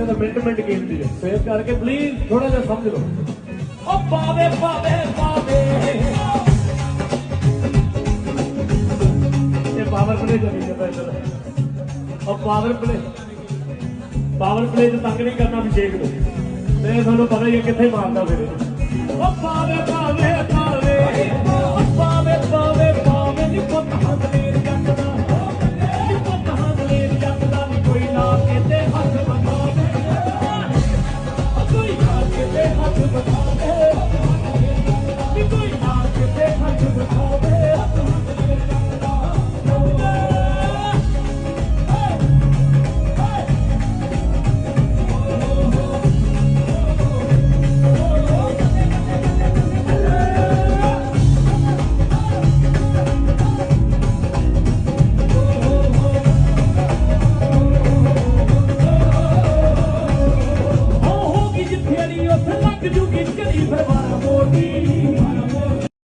ਬੰਦੇ ਦਾ minute minute ਕੀਮਤੀ ਹੈ। ਸੋ ਕਰਕੇ ਪਲੀਜ਼ ਥੋੜਾ ਜਿਹਾ ਸਮਝ ਲਓ। ਉਹ ਪਾਵੇ ਪਾਵੇ ਪਾਵੇ ਇਹ ਪਾਵਰ ਪਲੇ ਚੱਲੀ ਜਾਂਦਾ ਇੱਧਰ। ਉਹ ਪਾਵਰ ਪਲੇ ਪਾਵਰ ਪਲੇ ਤੇ ਤੰਗ ਨਹੀਂ ਕਰਨਾ ਵੀ ਦੇਖ ਲਓ ਮੈਂ ਤੁਹਾਨੂੰ ਪਤਾ ਹੀ ਹੈ ਕਿੱਥੇ ਮਾਰਦਾ ਫਿਰ ਉਹ ਪਾਵੇ ਪਾਵੇ